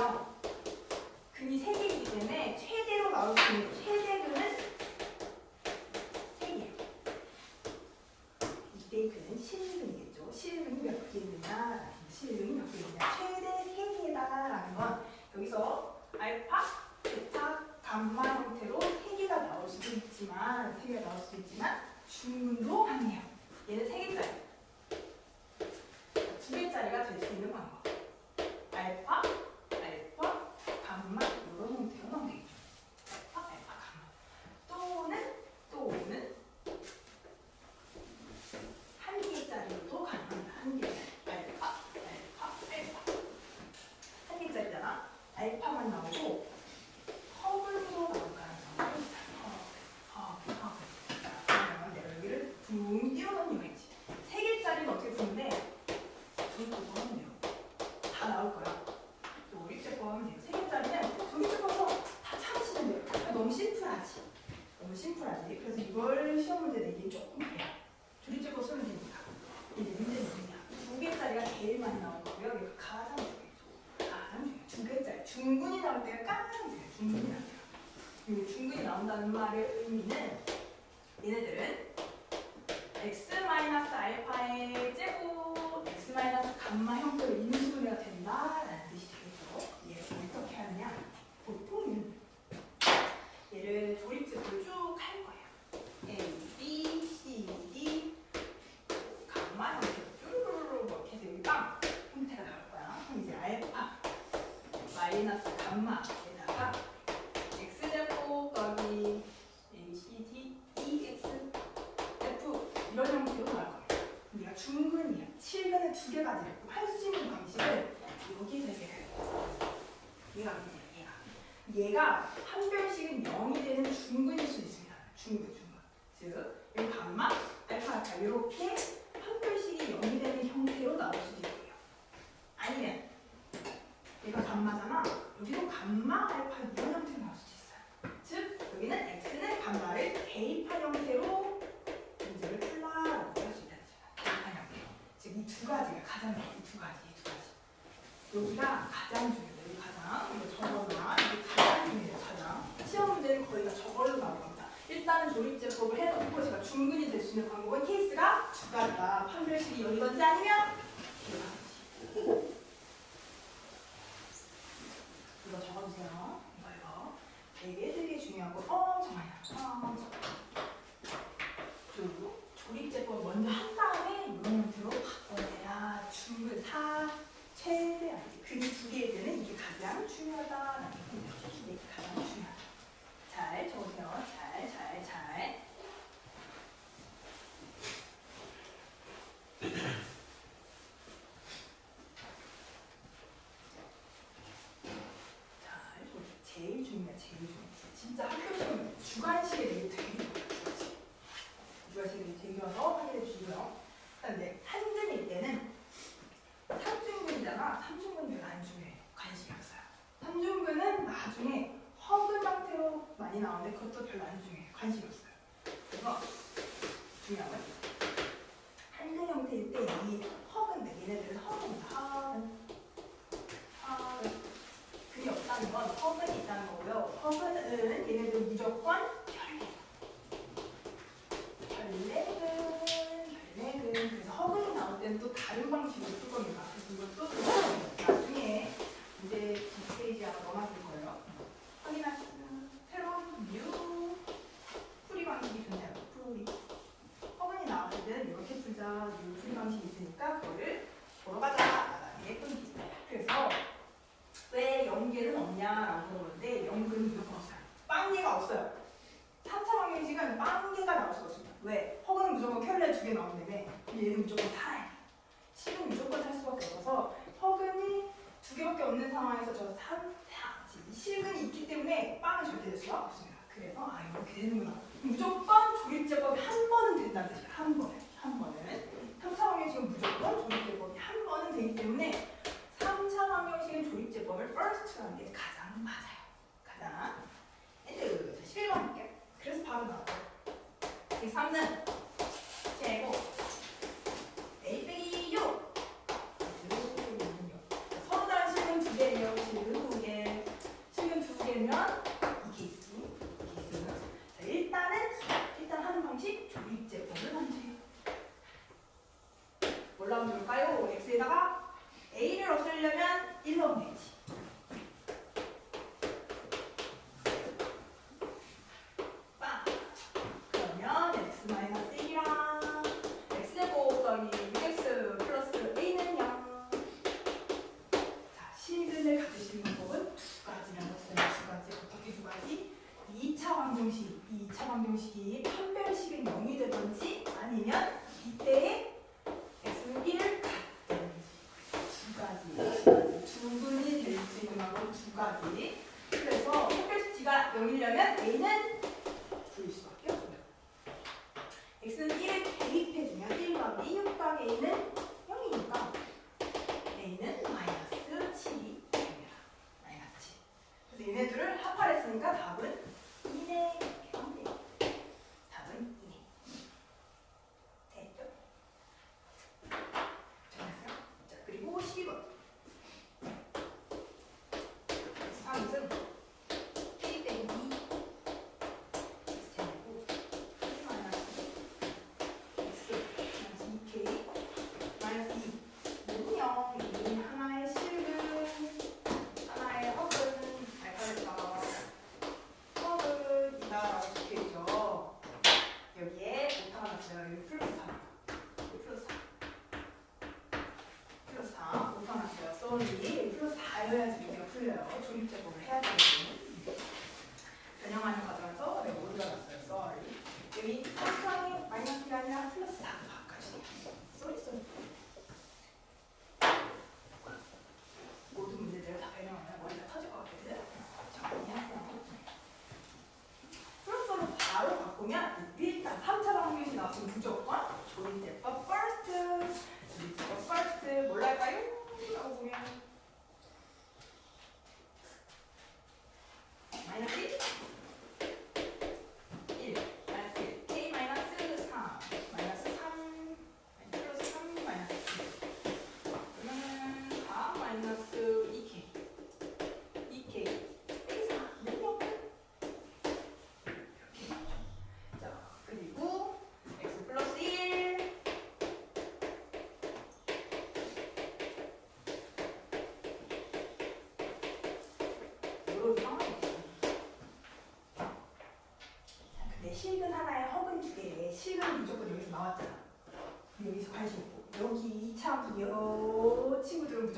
금이죠. 금이 3개이기 때문에 최대로 나올 수 있는 최대금은 3개. 이때 금은 실금이겠죠. 실금이 몇 개느냐? 실금이 몇 개느냐? 최대 3개다라는 건 여기서 알파, 베타, 감마 형태로 3개가 나올 수도 있지만 3개가 나올 수도 있지만 주문도 합니다. 얘는 3개짜리. 2개짜리가 될 수 있는 방법. 중근이 나올 때가 중요해요. 중근이. 이 중근이 나온다는 말의 의미는 얘네들은 x 마이너스 알파의 제곱 x 마이너스 감마 형태로 인수분해가 된다라는 뜻이 되겠죠. 얘를 어떻게 하느냐? 보통 얘를 조립제표를 쭉 할 거예요. A, B, C, D 감마 형태로 쭈루루루 이렇게 해서 여기 빵 형태가 나올 거야. 그럼 이제 알파 마이너스 감마에다가 x제곱 더하기 A, C, D, E, X, F 이런 형태로 나올 거예요. 우리가 중근이야. 7근의 두개 가지고 할수 있는 방식은 여기 되게 얘가. 얘가 얘가 한 별씩은 0이 되는 중근일 수 있습니다. 중근, 중근. 즉, 이 감마, 알파, 알파 이렇게 한 별씩이 0이 되는 형태로 나올 수도 있고요. 아니면 얘가 감마잖아. 여기도 감마, 알파 이런 형태로 나올 수도 있어요. 즉, 여기는 x는 감마를 대입한 형태로 두 가지가 가장 중요해요. 이두 가지, 이두 가지. 여기가 가장 중요해요. 여기 가장. 이거 저거나 이게 가장 중요해요. 가장. 시험 문제는 거의 다 저걸로 나올 겁니다. 일단은 조립제법을 해놓고 제가 중근이 될 수 있는 방법은 케이스가 두 가지다. 판별식이 아니면 이거. 되게 되게 중요하고 엄청 많이 나와요. 조립제법 먼저 한다 때는 이게 가장 중요하다라는 거예요. 이게 가장 중요하다. 잘 적으세요. 잘, 잘, 잘. 잘 적으세요. 제일 중요해, 제일 중요해. 진짜 학교 시험 주관식에 대해 되게 중요해. 주관식에 되게 중요해서 확인해 주시고요. 그런데 한근일 때는 삼중근이잖아. 삼중근 별로 안 중요해요. 관심이 없어요. 삼중근은 나중에 허근 형태로 나오는데 그것도 별로 안 중요해요. 관심이 없어요. 그래서 중요한 건 한근 형태일 때 이 허근, 얘네들은 허근이다. 허근. 허근. 근이 없다는 건 허근이 있다는 거고요. 허근은 얘네들 무조건 결례. 결례근, 결례근. 그래서 허근이 나올 때는 또 다른 방식으로 풀 겁니다. 그래서 이것도 또 나중에 이제 뒷페이지 아마 넘어갈 거예요. 확인하시면 새로운 뮤 풀이 방식이 존재해요. 풀이. 허근이 나왔을 때는 이렇게 풀자. 뮤 풀이 방식이 있으니까 그거를 보러 가자. 예쁜 기 그래서 왜 연계는 없냐라고 물어보는데 연근은 무조건 없어요. 빵개가 없어요. 3차 방정식은 빵개가 나올 수가 없습니다. 왜? 허근은 무조건 켤레 두개 나오는데 얘는 무조건 살아야 돼. 식은 무조건 살 수밖에 없어서 허근이 두 개밖에 없는 상황에서 저 3, 4, 실근이 있기 때문에 빵은 절대 될 수가 없습니다. 그래서 아 이렇게 되는구나. 무조건 조립제법이 한 번은 된다는 뜻이에요. 한 번은. 한 번은. 3차 방정식은 무조건 조립제법이 한 번은 되기 때문에 3차 방정식은 조립제법을 first로 하는 게 가장 맞아요. 가장. 자, 11번 볼게요. 그래서 바로. 이 3는 올라온 줄까요? x에다가 a를 없애려면 1로 내지. 빵. 그러면 x 마이너스 1이랑 x 제곱 더하기 6x 플러스 a는요. 자, 실근을 가지시는 법은 두 가지라고 3가지, 어떻게 두 가지? 2차 방정식, 2차 방정식이 판별식인 0이 되든지 아니면 옮기려면 a는 2일 수밖에 없고요. x는 1을 대입해주면 1 더하기 2 더하기 a는 0이니까 a는 마이너스 7이 됩니다. 마이너스 7. 그래서 얘네 둘을 합할했으니까 답은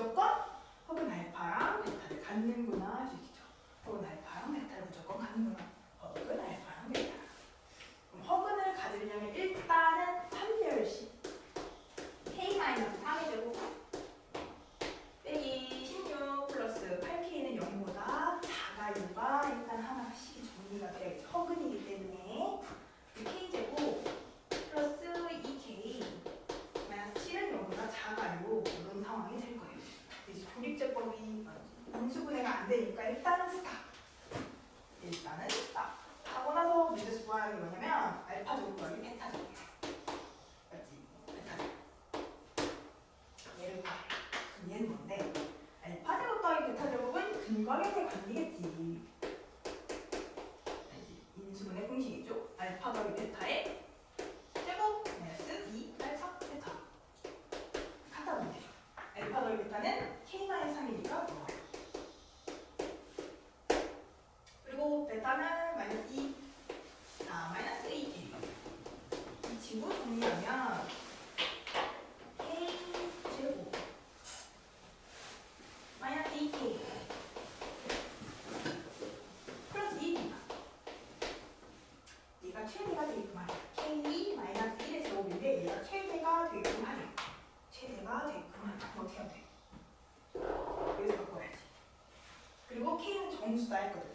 무조건 Olha para comigo. type of